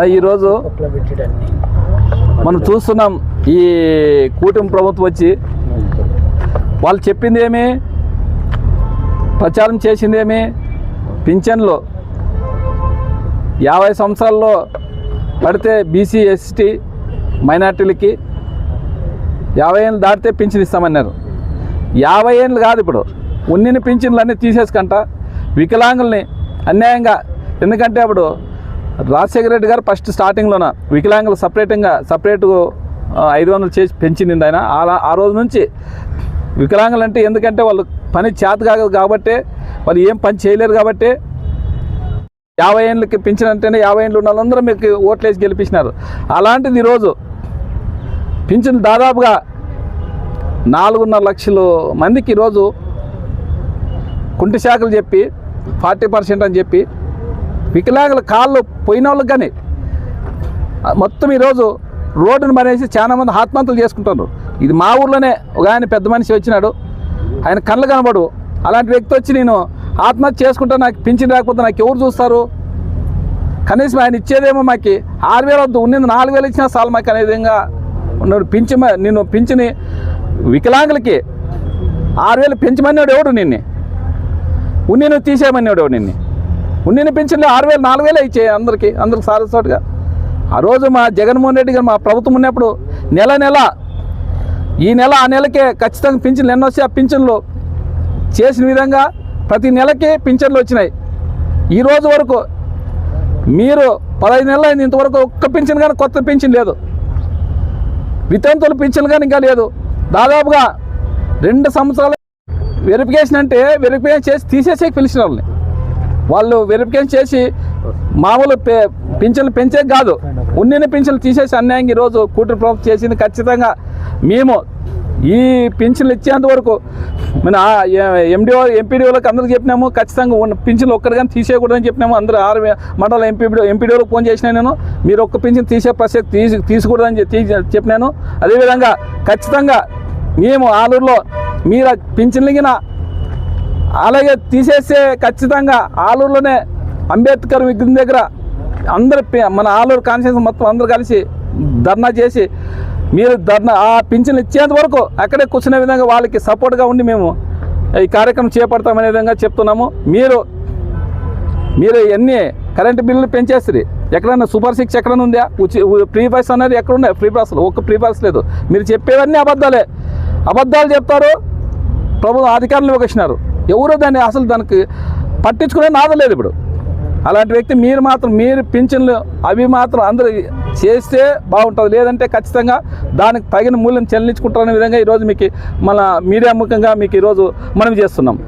నా ఈరోజు మనం చూస్తున్నాం ఈ కూటమి ప్రభుత్వం వచ్చి వాళ్ళు చెప్పింది ఏమి? ప్రచారం చేసింది ఏమి? పింఛన్లు. యాభై సంవత్సరాల్లో పడితే బీసీ ఎస్టీ మైనార్టీలకి యాభై ఏళ్ళు దాటితే పింఛన్ ఇస్తామన్నారు. యాభై ఏళ్ళు కాదు ఇప్పుడు. ఉన్నిన పింఛన్లు అన్నీ తీసేసుకుంట. వికలాంగుల్ని అన్యాయంగా. ఎందుకంటే అప్పుడు రాజశేఖర రెడ్డి గారు ఫస్ట్ స్టార్టింగ్లోన వికలాంగులు సపరేటింగ్గా సపరేట్ ఐదు వందలు చేసి పెంచింది ఆయన. అలా ఆ రోజు నుంచి వికలాంగులు అంటే ఎందుకంటే వాళ్ళు పని చేత కాగదు కాబట్టి వాళ్ళు ఏం పని చేయలేరు కాబట్టి యాభై ఏళ్ళకి పెంచిన యాభై ఏళ్ళు ఉన్న వాళ్ళందరూ మీకు ఓట్లేసి గెలిపించినారు. అలాంటిది ఈరోజు పింఛన్ దాదాపుగా నాలుగున్నర లక్షలు మందికి ఈరోజు కుంటి శాఖలు చెప్పి ఫార్టీ పర్సెంట్ అని చెప్పి వికలాంగుల కాళ్ళు పోయిన వాళ్ళకి కానీ మొత్తం ఈరోజు రోడ్డును మనేసి చాలా మంది ఆత్మహత్యలు చేసుకుంటున్నారు. ఇది మా ఊర్లోనే ఒక ఆయన పెద్ద మనిషి వచ్చినాడు. ఆయన కళ్ళు కనబడు అలాంటి వ్యక్తి వచ్చి నేను ఆత్మహత్య చేసుకుంటా నాకు పింఛన్ రాకపోతే నాకు ఎవరు చూస్తారు? కనీసం ఆయన ఇచ్చేదేమో మాకు ఆరు వేలు వద్దు ఉన్నది నాలుగు వేలు ఇచ్చినా సార్ మాకు అనే విధంగా ఉన్నాడు. పింఛ నేను పింఛని వికలాంగులకి ఆరు వేలు పెంచమన్నాడు ఎవడు నిన్ను? ఉన్ని నువ్వు తీసేయమన్నాడు ఎవడు నిన్ను? ఉండిన పెన్షన్లు ఆరు వేలు నాలుగు వేలే ఇచ్చాయి అందరికి అందరికి సారసోటుగా ఆ రోజు మా జగన్మోహన్ రెడ్డి గారు మా ప్రభుత్వం ఉన్నప్పుడు నెల నెల ఈ నెల ఆ నెలకే ఖచ్చితంగా పింఛన్లు ఎన్నో వచ్చాయి ఆ పింఛన్లు చేసిన విధంగా ప్రతి నెలకి పింఛన్లు వచ్చినాయి. ఈ రోజు వరకు మీరు పదహైదు నెలలు అయింది ఇంతవరకు ఒక్క పింఛన్ కానీ కొత్త పింఛన్ లేదు. వితంతులు పింఛన్ కానీ ఇంకా లేదు. దాదాపుగా రెండు సంవత్సరాలు వెరిఫికేషన్ అంటే వెరిఫికేషన్ చేసి తీసేసే పిలిచిన వాళ్ళని. వాళ్ళు వెరిఫికేషన్ చేసి మామూలు పె పింఛన్లు పెంచే కాదు. ఉన్నిన పింఛన్లు తీసేసి అన్యాయం ఈరోజు కూటమి ప్రభుత్వం చేసింది. ఖచ్చితంగా మేము ఈ పింఛన్లు ఇచ్చేంత వరకు మన ఎండిఓ ఎంపీడీఓలకు అందరికి చెప్పినాము. ఖచ్చితంగా ఉన్న పింఛన్లు ఒక్కరు కానీ తీసేయకూడదని చెప్పినాము. అందరూ ఆరు మండల ఎంపీ ఎంపీడీఓలకు ఫోన్ చేసినా నేను మీరు ఒక్క పింఛన్ తీసే ప్రసక్తి తీసి తీసుకోకూడదని చెప్పినాను. అదేవిధంగా ఖచ్చితంగా మేము ఆలూరులో మీరు పింఛన్లు గిన అలాగే తీసేస్తే ఖచ్చితంగా ఆలూరులోనే అంబేద్కర్ విగ్రహం దగ్గర అందరు మన ఆలూరు కాన్స్టిట్యూన్స్ మొత్తం అందరూ కలిసి ధర్నా చేసి మీరు ధర్నా ఆ పింఛన్ ఇచ్చేంత వరకు అక్కడే కూర్చునే విధంగా వాళ్ళకి సపోర్ట్గా ఉండి మేము ఈ కార్యక్రమం చేపడతామనే విధంగా చెప్తున్నాము. మీరు మీరు ఎన్ని కరెంటు బిల్లులు పెంచేస్తుంది ఎక్కడన్నా సూపర్ సిక్స్ ఎక్కడన్నా ఉందా? ఉచి ఫ్రీ బస్ అనేది ఎక్కడ ఉన్నాయి ఫ్రీ బస్సులు ఒక్క ఫ్రీ బస్ లేదు. మీరు చెప్పేవన్నీ అబద్ధాలే. అబద్ధాలు చెప్తారు. ప్రభుత్వ అధికారులు వచ్చినారు ఎవరో దాన్ని అసలు దానికి పట్టించుకునే నాదలేదు ఇప్పుడు. అలాంటి వ్యక్తి మీరు మాత్రం మీరు పింఛన్లు అవి మాత్రం అందరూ చేస్తే బాగుంటుంది. లేదంటే ఖచ్చితంగా దానికి తగిన మూల్యం చెల్లించుకుంటారనే విధంగా ఈరోజు మీకు మన మీడియా ముఖంగా మీకు ఈరోజు మనం చేస్తున్నాం.